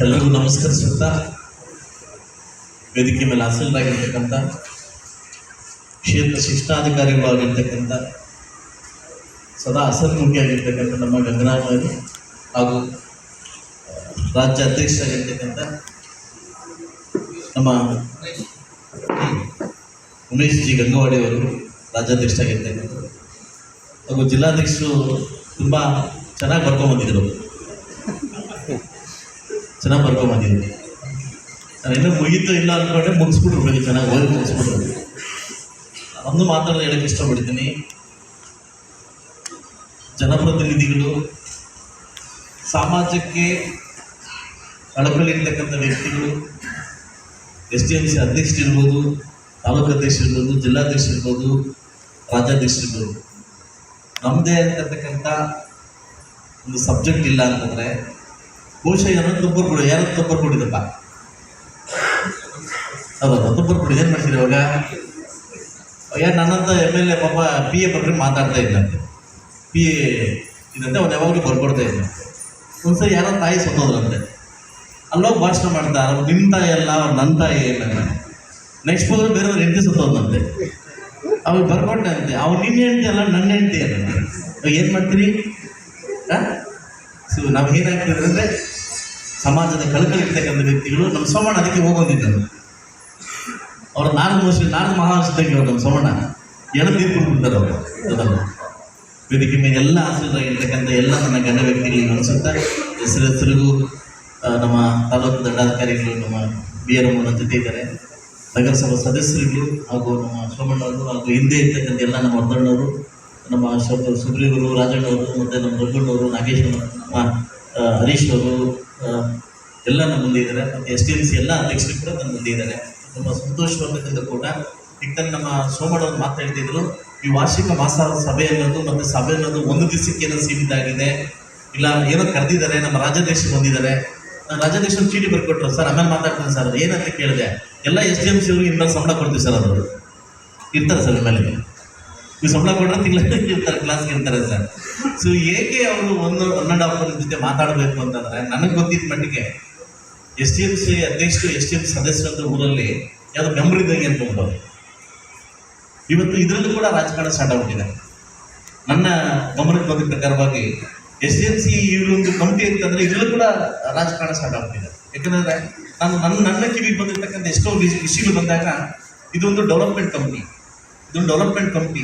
ಎಲ್ರಿಗೂ ನಮಸ್ಕರಿಸುತ್ತಾ ವೇದಿಕೆ ಮೇಲೆ ಹಾಸನರಾಗಿರ್ತಕ್ಕಂಥ ಕ್ಷೇತ್ರ ಶಿಕ್ಷಣಾಧಿಕಾರಿಗಳು ಆಗಿರ್ತಕ್ಕಂಥ ಸದಾ ಹಸನ್ಮುಖಿಯಾಗಿರ್ತಕ್ಕಂಥ ನಮ್ಮ ಗಂಗರಾಮರು ಹಾಗೂ ರಾಜ್ಯ ಅಧ್ಯಕ್ಷರಾಗಿರ್ತಕ್ಕಂಥ ನಮ್ಮ ಉಮೇಶ್ ಜಿ ಗಂಗವಾಡಿ ಅವರು ರಾಜ್ಯಾಧ್ಯಕ್ಷರಾಗಿರ್ತಕ್ಕಂಥದ್ದು ಹಾಗೂ ಜಿಲ್ಲಾಧ್ಯಕ್ಷರು ತುಂಬ ಚೆನ್ನಾಗಿ ಬರ್ಕೊಂಬಂದಿದ್ರು ಚೆನ್ನಾಗಿ ಬರ್ಕೊಂಬಂದಿದ್ರು ನಾನು ಇನ್ನೂ ಮುಗೀತು ಇಲ್ಲ ಅಂದ್ಕೊಂಡೆ ಮುಗಿಸ್ಬಿಟ್ರು ಬೆಳಿಗ್ಗೆ ಚೆನ್ನಾಗಿ ಓದಿ ಮುಗಿಸ್ಬಿಟ್ರು. ಒಂದು ಮಾತಾಡೋದು ಹೇಳಕ್ಕೆ ಇಷ್ಟಪಡ್ತೀನಿ. ಜನಪ್ರತಿನಿಧಿಗಳು ಸಮಾಜಕ್ಕೆ ಕಳಕಳಿರ್ತಕ್ಕಂಥ ವ್ಯಕ್ತಿಗಳು ಎಸ್ ಡಿ ಎಂ ಸಿ ಅಧ್ಯಕ್ಷರಿರ್ಬೋದು ತಾಲೂಕು ಇರ್ಬೋದು ರಾಜ್ಯಾಧ್ಯಕ್ಷ ಇರ್ಬೋದು. ನಮ್ಮದೇ ಆಗಿರ್ತಕ್ಕಂಥ ಒಂದು ಸಬ್ಜೆಕ್ಟ್ ಇಲ್ಲ ಅಂತಂದರೆ, ಬಹುಶಃ ಏನೋ ತುಪ್ಪರ್ ಕೊಡಿ ಯಾರೋ ತುಪ್ಪರ್ ಕೊಡಿದಪ್ಪ. ಹೌದಾ ತುಪ್ಪರ್ ಕೊಡಿ, ಏನು ಮಾಡ್ತೀರಿ ಅವಾಗ ಯಾರು ನನ್ನಂತ ಎಂ ಎಲ್ ಎ ಪಾಪ ಪಿ ಎ ಬಗ್ಗೆ ಮಾತಾಡ್ತಾ ಇದ್ದಂತೆ ಪಿ ಎ ಇದಂತೆ ಅವ್ನು ಯಾವಾಗಲೂ ಬರ್ಕೊಡ್ತಾ ಒಂದು ಒಂದ್ಸರಿ ಯಾರೋ ತಾಯಿ ಸತ್ತೋದ್ರಂತೆ. ಅಲ್ಲೋಗಿ ಭಾಷಣ ಮಾಡ್ತಾರೆ ಅವ್ರು ನಿಮ್ಮ ತಾಯಿ ಅಲ್ಲ, ಅವ್ರು ನನ್ನ ತಾಯಿ ಇಲ್ಲ ನೆಕ್ಸ್ಟ್ ಹೋದ್ರೆ ಬೇರೆಯವ್ರು ಹೆಂಡತಿ ಸತ್ತೋದಂತೆ ಅವ್ರು ಬರ್ಕೊಂಡೆ ಅಂತೆ. ಅವ್ರು ನಿನ್ನ ಹೆಂಡತಿ ಅಲ್ಲ ನನ್ನ ಹೆಂಡತಿ ಅಲ್ಲ ಏನು ಮಾಡ್ತೀರಿ? ಸೊ ನಾವು ಏನಾಗ್ತಿದ್ರೆ ಅಂದರೆ, ಸಮಾಜದ ಕಳಕಳಿರ್ತಕ್ಕಂಥ ವ್ಯಕ್ತಿಗಳು ನಮ್ಮ ಸೋಮಣ್ಣ ಅದಕ್ಕೆ ಹೋಗೋದಿದ್ದರು. ಅವ್ರ ನಾಲ್ಕು ವರ್ಷ ನಾಲ್ಕು ಮಹಾರಾಷ್ಟ್ರಕ್ಕೆ ಅವ್ರು ನಮ್ಮ ಸೋಮಣ್ಣ. ಎಣ ತೀರ್ಪಿಡ್ತಾರೆ ಅವರು. ಅದನ್ನು ವೇದಿಕೆ ಮೇಲೆ ಎಲ್ಲ ಆಶೀರ್ವಾದ ಎಲ್ಲ ನನ್ನ ಗಣ್ಯ ವ್ಯಕ್ತಿಗಳಿಗೆ ಅನಿಸುತ್ತಾ ಹೆಸರು ನಮ್ಮ ತಾಲೂಕು ದಂಡಾಧಿಕಾರಿಗಳು, ನಮ್ಮ ಬಿ ಆರ್ ಎಂ ಜೊತೆ ನಗರಸಭಾ ಸದಸ್ಯರುಗಳು ಹಾಗೂ ನಮ್ಮ ಸೋಮಣ್ಣವರು ಹಾಗೂ ಹಿಂದೆ ಇರ್ತಕ್ಕಂಥ ಎಲ್ಲ ನಮ್ಮ ವರ್ಧಣ್ಣವರು, ನಮ್ಮ ಸುಗ್ರೀವರು, ರಾಜಣ್ಣವರು, ಮತ್ತು ನಮ್ಮ ರಘುಣ್ಣವರು ನಾಗೇಶ್ ನಮ್ಮ ಹರೀಶ್ ಅವರು ಎಲ್ಲ ನಮ್ಮ ಮುಂದೆ ಇದ್ದಾರೆ. ಮತ್ತು ಎಸ್ ಟಿ ಎಂ ಸಿ ಎಲ್ಲ ಅಧ್ಯಕ್ಷರು ಕೂಡ ನಮ್ಮ ಮುಂದೆ ಇದ್ದಾರೆ. ತುಂಬ ಸಂತೋಷವಾಗಿರ್ತಕ್ಕಂಥ ಕೂಡ ಈಗ ನಮ್ಮ ಸೋಮಣ್ಣವ್ರು ಮಾತಾಡ್ತಿದ್ರು. ಈ ವಾರ್ಷಿಕ ಮಾಸ ಸಭೆ ಅನ್ನೋದು ಮತ್ತು ಸಭೆ ಅನ್ನೋದು ಒಂದು ದಿವಸಕ್ಕೆ ಏನೋ ಸೀಮಿತ ಆಗಿದೆ ಇಲ್ಲ, ಏನೋ ಕರೆದಿದ್ದಾರೆ, ನಮ್ಮ ರಾಜದೇಶ ಬಂದಿದ್ದಾರೆ. ನಾನು ರಾಜ್ಯಾಧ್ಯಕ್ಷರು ಚೀಟಿ ಬರ್ಕೊಟ್ರು. ಸರ್, ಆಮೇಲೆ ಮಾತಾಡ್ತೀನಿ ಸರ್. ಅದು ಏನಂತ ಕೇಳಿದೆ. ಎಲ್ಲ ಎಸ್ ಡಿ ಎಂ ಸಿ ಅವ್ರಿಗೆ ಇನ್ಮೇಲೆ ಸಂಬಳ ಕೊಡ್ತೀವಿ ಸರ್ ಅವರು. ಇರ್ತಾರೆ ಸರ್ ಮೇಲೆ ನೀವು ಸಂಬಳ ಕೊಟ್ಟರೆ ತಿಂಗಳ ಇರ್ತಾರೆ ಕ್ಲಾಸ್ಗೆ ಇರ್ತಾರೆ ಸರ್. ಸೊ ಏಕೆ ಅವರು ಒಂದು ಒನ್ ಆ್ಯಂಡ್ ಹಾಫ್ ಅವರ್ ಜೊತೆ ಮಾತಾಡಬೇಕು ಅಂತಂದರೆ ನನಗೆ ಗೊತ್ತಿದ್ದ ಮಟ್ಟಿಗೆ ಎಸ್ ಡಿ ಎಂ ಸಿ ಅಧ್ಯಕ್ಷರು, ಎಸ್ ಡಿ ಎಂ ಸದಸ್ಯರಂತ ಊರಲ್ಲಿ ಯಾವುದೋ ಮೆಂಬರ್ ಇದ್ದಂಗೆ ಅನ್ಕೊಂಡ್ರು ಇವತ್ತು ಇದರಲ್ಲೂ ಕೂಡ ರಾಜಕಾರಣ ಸ್ಟಾರ್ಟ್ ಆಗ್ಬಿಟ್ಟಿದೆ. ನನ್ನ ಗಮನಕ್ಕೆ ಬಂದ ಪ್ರಕಾರವಾಗಿ ಎಸ್ ಎಲ್ ಸಿ ಇವರೊಂದು ಕಮಿಟಿ ಅಂತಂದ್ರೆ ಇದರಲ್ಲೂ ಕೂಡ ರಾಜಕಾರಣ ಸ್ಟಾರ್ಟ್ ಆಗ್ಬಿಟ್ಟಿದೆ. ಯಾಕಂದ್ರೆ ನಾನು ನನ್ನ ನನ್ನ ಕಿವಿಗೆ ಬಂದಿರತಕ್ಕಂಥ ಎಷ್ಟೋ ವಿಷ- ವಿಷಯಗಳು ಬಂದಾಗ ಇದೊಂದು ಡೆವಲಪ್ಮೆಂಟ್ ಕಂಪ್ನಿ ಇದೊಂದು ಡೆವಲಪ್ಮೆಂಟ್ ಕಂಪ್ನಿ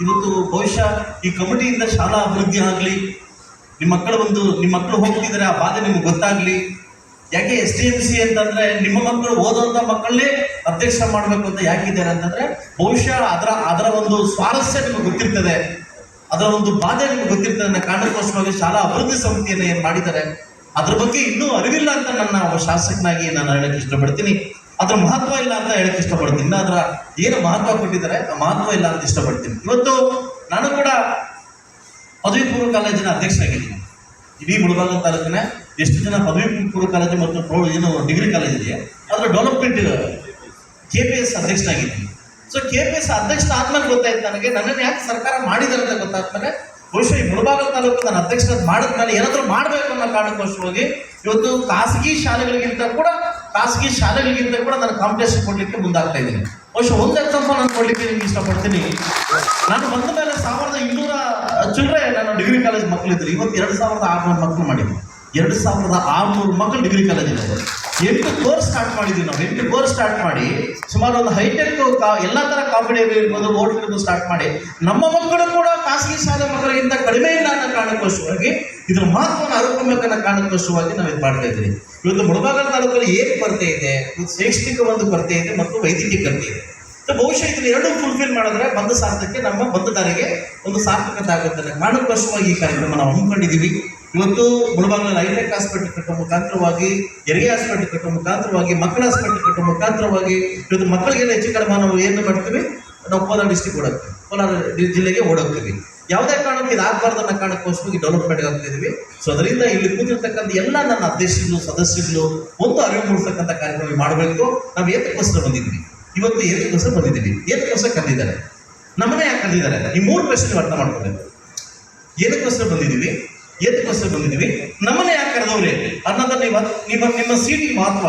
ಇವತ್ತು ಬಹುಶಃ ಈ ಕಮಿಟಿಯಿಂದ ಶಾಲಾ ಅಭಿವೃದ್ಧಿ ಆಗಲಿ, ನಿಮ್ಮ ಮಕ್ಕಳು ಒಂದು ನಿಮ್ಮ ಮಕ್ಕಳು ಹೋಗ್ತಿದ್ದಾರೆ, ಆ ಬಾಧೆ ನಿಮ್ಗೆ ಗೊತ್ತಾಗ್ಲಿ ಯಾಕೆ ಎಸ್ ಡಿ ಎಂ ಸಿ ಅಂತಂದ್ರೆ ನಿಮ್ಮ ಮಕ್ಕಳು ಓದುವಂತ ಮಕ್ಕಳನ್ನೇ ಅಧ್ಯಕ್ಷ ಮಾಡಬೇಕು ಅಂತ ಯಾಕಿದ್ದಾರೆ ಅಂತಂದ್ರೆ ಬಹುಶಃ ಅದರ ಅದರ ಒಂದು ಸ್ವಾರಸ್ಯ ನಿಮಗೆ ಗೊತ್ತಿರ್ತದೆ. ಅದರ ಒಂದು ಬಾಧೆ ನಿಮ್ಗೆ ಗೊತ್ತಿರ್ತದೆ ಅನ್ನೋ ಕಾರಣಕ್ಕೋಸ್ಕರವಾಗಿ ಶಾಲಾ ಅಭಿವೃದ್ಧಿ ಸಮಿತಿಯನ್ನು ಏನು ಮಾಡಿದ್ದಾರೆ. ಅದ್ರ ಬಗ್ಗೆ ಇನ್ನೂ ಅರಿವಿಲ್ಲ ಅಂತ ನನ್ನ ಶಾಸಕನಾಗಿ ನಾನು ಹೇಳಕ್ಕೆ ಇಷ್ಟಪಡ್ತೀನಿ. ಅದ್ರ ಮಹತ್ವ ಇಲ್ಲ ಅಂತ ಹೇಳಕ್ಕೆ ಇಷ್ಟಪಡ್ತೀನಿ. ಇನ್ನು ಅದರ ಏನು ಮಹತ್ವ ಕೊಟ್ಟಿದ್ದಾರೆ, ಆ ಮಹತ್ವ ಇಲ್ಲ ಅಂತ ಇಷ್ಟಪಡ್ತೀನಿ. ಇವತ್ತು ನಾನು ಕೂಡ ಪದವಿ ಪೂರ್ವ ಕಾಲೇಜಿನ ಅಧ್ಯಕ್ಷನಾಗಿದ್ದೀನಿ. ಇಡೀ ಮುಳಬಾಗ ತಾಲೂಕಿನ ಎಷ್ಟು ಜನ ಪದವಿ ಪೂರ್ವ ಕಾಲೇಜು ಮತ್ತು ಏನು ಡಿಗ್ರಿ ಕಾಲೇಜ್ ಇದೆಯಾ? ಅದರ ಡೆವಲಪ್ಮೆಂಟ್ ಕೆ ಪಿ ಎಸ್ ಅಧ್ಯಕ್ಷನಾಗಿದ್ದೀನಿ ಸೊ ಕೆ ಪಿ ಎಸ್ ಅಧ್ಯಕ್ಷ ಆದ್ಮೇಲೆ ಗೊತ್ತಾಯ್ತು ನನಗೆ, ನನ್ನನ್ನು ಯಾಕೆ ಸರ್ಕಾರ ಮಾಡಿದ್ದಾರೆ ಅಂತ ಗೊತ್ತಾದ್ಮೇಲೆ ಬಹುಶಃ ಈ ಮುಳಬಾಗಲ ತಾಲೂಕು ನಾನು ಅಧ್ಯಕ್ಷ ಮಾಡಿದ್ಮೇಲೆ ಏನಾದರೂ ಮಾಡಬೇಕು ಅನ್ನೋ ಕಾರಣಕ್ಕೋಸ್ಕರವಾಗಿ ಇವತ್ತು ಖಾಸಗಿ ಶಾಲೆಗಳಿಗಿಂತ ಕೂಡ, ಖಾಸಗಿ ಶಾಲೆಗಳಿಗಿಂತ ಕೂಡ ನಾನು ಕಾಂಪಿಟೇಷನ್ ಕೊಡಲಿಕ್ಕೆ ಮುಂದಾಗ್ತಾ ಇದ್ದೀನಿ. ಬಹುಶಃ ಒಂದು ಎಕ್ಸಾಂಪಲ್ ನಾನು ಕೊಡ್ಲಿಕ್ಕೆ ನಿಮ್ಗೆ ಇಷ್ಟಪಡ್ತೀನಿ. ನಾನು ಬಂದ ಮೇಲೆ ಸಾವಿರದ ಇನ್ನೂರ, ಚಿಲ್ಲರೆ ನಾನು ಡಿಗ್ರಿ ಕಾಲೇಜ್ ಮಕ್ಕಳಿದ್ರು ಇವತ್ತು ಎರಡು ಸಾವಿರದ ಆರುನೂರು ಮಕ್ಕಳು ಮಾಡಿದ್ವಿ ಎರಡು ಸಾವಿರದ ಆರುನೂರು ಮಕ್ಕಳು ಡಿಗ್ರಿ ಕಾಲೇಜಿನಲ್ಲಿ ಎಂಟು ಕೋರ್ಸ್ ಸ್ಟಾರ್ಟ್ ಮಾಡಿದ್ವಿ ನಾವು. ಎಂಟು ಕೋರ್ಸ್ ಸ್ಟಾರ್ಟ್ ಮಾಡಿ ಸುಮಾರು ಒಂದು ಹೈಟೆಕ್ ಎಲ್ಲ ಥರ ಕಾಂಪಿಟೇಟಿವ್ ಇರ್ಬೋದು ಹೋಟ್ಲ್ ಸ್ಟಾರ್ಟ್ ಮಾಡಿ ನಮ್ಮ ಮಕ್ಕಳು ಕೂಡ ಖಾಸಗಿ ಶಾಲೆ ಮಕ್ಕಳಿಗಿಂತ ಕಡಿಮೆ ಇಲ್ಲ ಅನ್ನೋ ಕಾರಣಕ್ಕೋಸ್ಕರವಾಗಿ ಇದ್ರ ಮಹತ್ವವನ್ನು ಅರಿಕೊಬೇಕು ಅನ್ನೋ ಕಾರಣಕ್ಕೋಸ್ಕರವಾಗಿ ನಾವು ಇದು ಮಾಡ್ತಾ ಇದ್ದೀವಿ. ಇವತ್ತು ಮುಳಬಾಗಲ ತಾಲೂಕಲ್ಲಿ ಏನು ಕೊರತೆ ಇದೆ? ಶೈಕ್ಷಣಿಕ ಒಂದು ಕೊರತೆ ಇದೆ ಮತ್ತು ವೈದ್ಯಕೀಯ ಕೊರತೆ ಇದೆ. ಬಹುಶಃ ಇದನ್ನ ಎರಡು ಫುಲ್ಫಿಲ್ ಮಾಡಿದ್ರೆ ಬಂದ ಸಾರ್ಥಕ್ಕೆ ನಮ್ಮ ಬಂದದಾರಿಗೆ ಒಂದು ಸಾರ್ಥಕತೆ ಆಗುತ್ತೆ ಕಾರಣಕ್ಕೋಸ್ಕರವಾಗಿ ಈ ಕಾರ್ಯಕ್ರಮ ನಾವು ಹಮ್ಮಿಕೊಂಡಿದ್ದೀವಿ. ಇವತ್ತು ಮುಳಬಾಗ್ಲಲ್ಲಿ ಹೈಟೆಕ್ ಹಾಸ್ಪಿಟಲ್ ಕಟ್ಟೋ ಮುಖಾಂತರವಾಗಿ ಹೆರಿಗೆ ಹಾಸ್ಪಿಟಲ್ ಕಟ್ಟೋ ಮುಖಾಂತರವಾಗಿ, ಮಕ್ಕಳ ಹಾಸ್ಪಿಟಲ್ ಕಟ್ಟೋ ಮುಖಾಂತರವಾಗಿ ಇವತ್ತು ಮಕ್ಕಳಿಗೆಲ್ಲ ಹೆಚ್ಚು ಕಡಿಮೆ ನಾವು ಏನು ಮಾಡ್ತೀವಿ? ನಾವು ಕೋಲಾರ ಡಿಸ್ಟಿಕ್ ಓಡೋಗ್ತೀವಿ ಕೋಲಾರ ಜಿಲ್ಲೆಗೆ ಓಡೋಗ್ತೀವಿ. ಯಾವುದೇ ಕಾರಣಕ್ಕೆ ಇದಾಗಬಾರ್ದು ಅನ್ನೋ ಕಾರಣಕ್ಕೋಸ್ಕರ ಡೆವಲಪ್ಮೆಂಟ್ ಆಗ್ತಾ ಇದೀವಿ. ಸೊ ಅದರಿಂದ ಇಲ್ಲಿ ಕೂತಿರ್ತಕ್ಕಂಥ ಎಲ್ಲ ನನ್ನ ಅಧ್ಯಕ್ಷರು ಸದಸ್ಯರು ಒಂದು ಅರಿವು ಮೂಡಿಸ್ತಕ್ಕಂಥ ಕಾರ್ಯಕ್ರಮ ಮಾಡಬೇಕು. ನಾವು ಏತಕ್ಕೋಸ್ಕರ ಬಂದಿದ್ವಿ ಇವತ್ತು ಏತಕ್ಕೋಸ್ಕರ ಬಂದಿದ್ದೀವಿ? ಏತಕ್ಕೋಸ್ಕರ ಕರೆದಿದ್ದಾರೆ? ನಮ್ಮನ್ನೇ ಯಾಕೆ ಕರೆದಿದ್ದಾರೆ? ಈ ಮೂರು ಪ್ರಶ್ನೆ ಅರ್ಥ ಮಾಡ್ಕೋಬೇಕು. ಏನಕ್ಕೋಸ್ಕರ ಬಂದಿದ್ದೀವಿ? ಏತಕ್ಕೋಸ್ಕರ ಬಂದಿದ್ದೀವಿ. ನಮ್ಮನ್ನೇ ಯಾಕೆ ಕರೆದವ್ರಿ ಅನ್ನೋದನ್ನ ನೀವು ನಿಮ್ಮ ನಿಮ್ಮ ಸೀಟಿಗೆ ಮಹತ್ವ,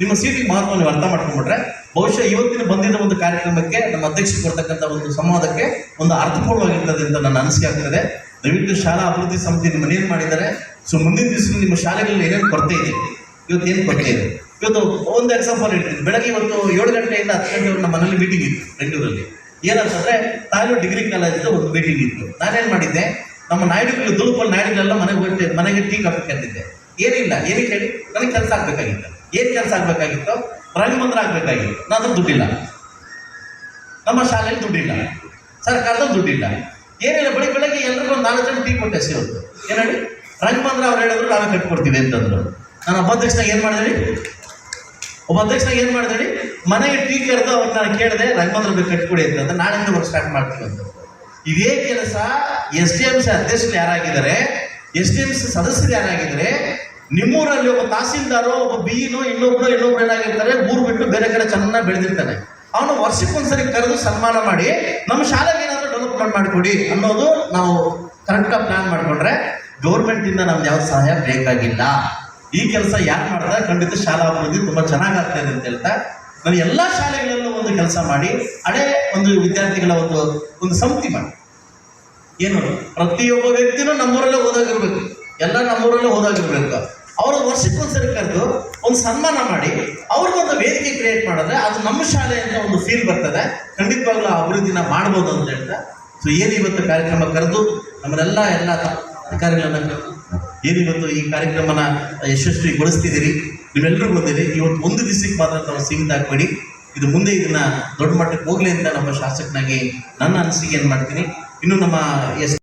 ನಿಮ್ಮ ಸೀಟಿಗೆ ಮಹತ್ವ ನೀವು ಅರ್ಥ ಮಾಡ್ಕೊಂಡ್ಬಿಟ್ರೆ, ಬಹುಶಃ ಇವತ್ತಿನ ಬಂದಿದ್ದ ಒಂದು ಕಾರ್ಯಕ್ರಮಕ್ಕೆ ನಮ್ಮ ಅಧ್ಯಕ್ಷರು ಕೊಡ್ತಕ್ಕಂಥ ಒಂದು ಸಂವಾದಕ್ಕೆ ಒಂದು ಅರ್ಥಪೂರ್ಣವಾಗಿರ್ತದೆ ಅಂತ ನನ್ನ ಅನಿಸಿಕೆ ಆಗ್ತದೆ ದಯವಿಟ್ಟು ಶಾಲಾ ಅಭಿವೃದ್ಧಿ ಸಮಿತಿ ನಿಮ್ಮ ಏನು ಮಾಡಿದ್ದಾರೆ. ಸೊ ಮುಂದಿನ ದಿವಸ ನಿಮ್ಮ ಶಾಲೆಗಳಲ್ಲಿ ಏನೇನು ಕೊರತೆ ಇದೆ? ಇವತ್ತು ಏನು ಕೊರತೆ ಇದೆ? ಇವತ್ತು ಒಂದು ಎಕ್ಸಾಂಪಲ್ ಹೇಳ್ತೀನಿ. ಬೆಳಗ್ಗೆ ಇವತ್ತು ಏಳು ಗಂಟೆಯಿಂದ ಹತ್ತು ಗಂಟೆವರೆಗೆ ನಮ್ಮ ಮನೇಲಿ ಮೀಟಿಂಗ್ ಇತ್ತು ಬೆಂಗಳೂರಲ್ಲಿ. ಏನಂತಂದ್ರೆ ತಾಲೂಕು ಡಿಗ್ರಿ ಕಾಲೇಜಿಂದ ಒಂದು ಮೀಟಿಂಗ್ ಇತ್ತು. ನಾನೇನು ಮಾಡಿದ್ದೆ? ನಮ್ಮ ನಾಯ್ಡುಗಳು ದುಲುಪಲ್ಲಿ ನಾಯ್ಡುಗಳೆಲ್ಲ ಮನೆಗೆ ಹೋಗ್ತೇ ಮನೆಗೆ ಟೀ, ಕಾಫಿ ಕರೆದಿದ್ದೆ ಏನಿಲ್ಲ, ಏನಕ್ಕೆ ಹೇಳಿ? ನನಗೆ ಕೆಲಸ ಆಗಬೇಕಾಗಿತ್ತು. ಏನು ಕೆಲಸ ಆಗ್ಬೇಕಾಗಿತ್ತು? ರಂಗಮಂದ್ರ ಆಗಬೇಕಾಗಿತ್ತು. ನಾನು ದುಡ್ಡಿಲ್ಲ. ನಮ್ಮ ಶಾಲೆಯಲ್ಲಿ ದುಡ್ಡಿಲ್ಲ. ಸರ್ಕಾರದಲ್ಲಿ ದುಡ್ಡಿಲ್ಲ. ಏನಿಲ್ಲ, ಬೆಳಿಗ್ಗೆ ಬೆಳಗ್ಗೆ ಎಲ್ಲರೂ ನಾಲ್ಕು ಜನ ಟೀ ಕೊಟ್ಟೆ ಸೇವಂತು ಏನ್ ಹೇಳಿ? ರಂಗಮಂದ್ರ ಅವ್ರು ಹೇಳಿದ್ರು, ನಾವೇ ಕಟ್ಕೊಡ್ತೀವಿ ಅಂತಂದ್ರು. ನಾನು ಒಬ್ಬ ಅಧ್ಯಕ್ಷನಾಗ ಏನು ಮಾಡಿದ್ರಿ ಒಬ್ಬ ಅಧ್ಯಕ್ಷನಾಗ ಏನು ಮಾಡಿದ್ರಿ ಮನೆಗೆ ಟೀ ಕರೆದು ಅವ್ರು ನಾನು ಕೇಳಿದೆ, ರಂಗಮಂದ್ರ ಬೇಕು ಕಟ್ಕೊಡಿ ಅಂತ ನಾಳೆ ವರ್ಕ್ ಸ್ಟಾರ್ಟ್ ಮಾಡ್ತೀವಿ ಅಂತ. ಇದೇ ಕೆಲಸ ಎಸ್ ಡಿ ಎಂ ಸಿ ಅಧ್ಯಕ್ಷರು ಯಾರಾಗಿದ್ದಾರೆ, ಎಸ್ ಡಿ ಎಂ ಸಿ ಸದಸ್ಯರು ಯಾರಾಗಿದ್ದಾರೆ, ನಿಮ್ಮೂರಲ್ಲಿ ಒಬ್ಬ ತಹಸೀಲ್ದಾರೋ, ಒಬ್ಬ ಬಿಇನೋ, ಇನ್ನೊಬ್ರು ಇನ್ನೊಬ್ರು ಏನಾಗಿರ್ತಾರೆ, ಊರು ಬಿಟ್ಟು ಬೇರೆ ಕಡೆ ಚೆನ್ನಾಗಿ ಬೆಳೆದಿರ್ತಾನೆ. ಅವನು ವರ್ಷಕ್ಕೊಂದ್ಸರಿ ಕರೆದು ಸನ್ಮಾನ ಮಾಡಿ, ನಮ್ಮ ಶಾಲೆಗೆ ಏನಾದರೂ ಡೆವಲಪ್ಮೆಂಟ್ ಮಾಡಿಕೊಡಿ ಅನ್ನೋದು ನಾವು ಕರೆಕ್ಟಾಗಿ ಪ್ಲಾನ್ ಮಾಡಿಕೊಂಡ್ರೆ ಗೌರ್ಮೆಂಟಿಂದ ನಮ್ಗೆ ಯಾವ ಸಹಾಯ ಬೇಕಾಗಿಲ್ಲ. ಈ ಕೆಲಸ ಯಾಕೆ ಮಾಡ್ತಾರೆ ಖಂಡಿತ ಶಾಲಾ ಅಭಿವೃದ್ಧಿ ತುಂಬ ಚೆನ್ನಾಗಿ ಅಂತ ಹೇಳ್ತಾ, ನಾನು ಎಲ್ಲ ಶಾಲೆಗಳಲ್ಲೂ ಒಂದು ಕೆಲಸ ಮಾಡಿ, ಹಳೆ ಒಂದು ವಿದ್ಯಾರ್ಥಿಗಳ ಒಂದು ಒಂದು ಸಮಿತಿ ಮಾಡಿ. ಏನು ಪ್ರತಿಯೊಬ್ಬ ವ್ಯಕ್ತಿನೂ ನಮ್ಮೂರಲ್ಲೇ ಓದಾಗಿರ್ಬೇಕು ಎಲ್ಲ ನಮ್ಮೂರಲ್ಲೇ ಓದಾಗಿರ್ಬೇಕು ಅವರು ವರ್ಷಕ್ಕೊಂದ್ಸರಿ ಕರೆದು ಒಂದು ಸನ್ಮಾನ ಮಾಡಿ, ಅವ್ರಿಗೊಂದು ವೇದಿಕೆ ಕ್ರಿಯೇಟ್ ಮಾಡಿದ್ರೆ ಅದು ನಮ್ಮ ಶಾಲೆ ಅಂತ ಒಂದು ಫೀಲ್ ಬರ್ತದೆ. ಖಂಡಿತವಾಗ್ಲೂ ಅಭಿವೃದ್ಧಿನ ಮಾಡ್ಬೋದು ಅಂತ ಹೇಳ್ತಾ. ಸೊ ಏನು ಇವತ್ತು ಕಾರ್ಯಕ್ರಮ ಕರೆದು ನಮ್ಮನ್ನೆಲ್ಲ ಎಲ್ಲ ಅಧಿಕಾರಿಗಳನ್ನ ಕರೆದು ಏನಿವತ್ತು ಈ ಕಾರ್ಯಕ್ರಮನ ಯಶಸ್ವಿಗೊಳಿಸ್ತಿದ್ದೀರಿ? ನೀವೆಲ್ಲರೂ ಬಂದಿರಿ. ಇವತ್ತು ಒಂದು ದಿವಸಕ್ಕೆ ಮಾತ್ರ ತಾವು ಸೀಮಿತ ಹಾಕ್ಬೇಡಿ ಇದು ಮುಂದೆ ಇದನ್ನ ದೊಡ್ಡ ಮಟ್ಟಕ್ಕೆ ಹೋಗ್ಲಿ ಅಂತ ನಮ್ಮ ಶಾಸಕನಾಗಿ ನನ್ನ ಅನಿಸಿಕೆ ಏನು ಮಾಡ್ತೀನಿ? ಇನ್ನು ನಮ್ಮ ಎಸ್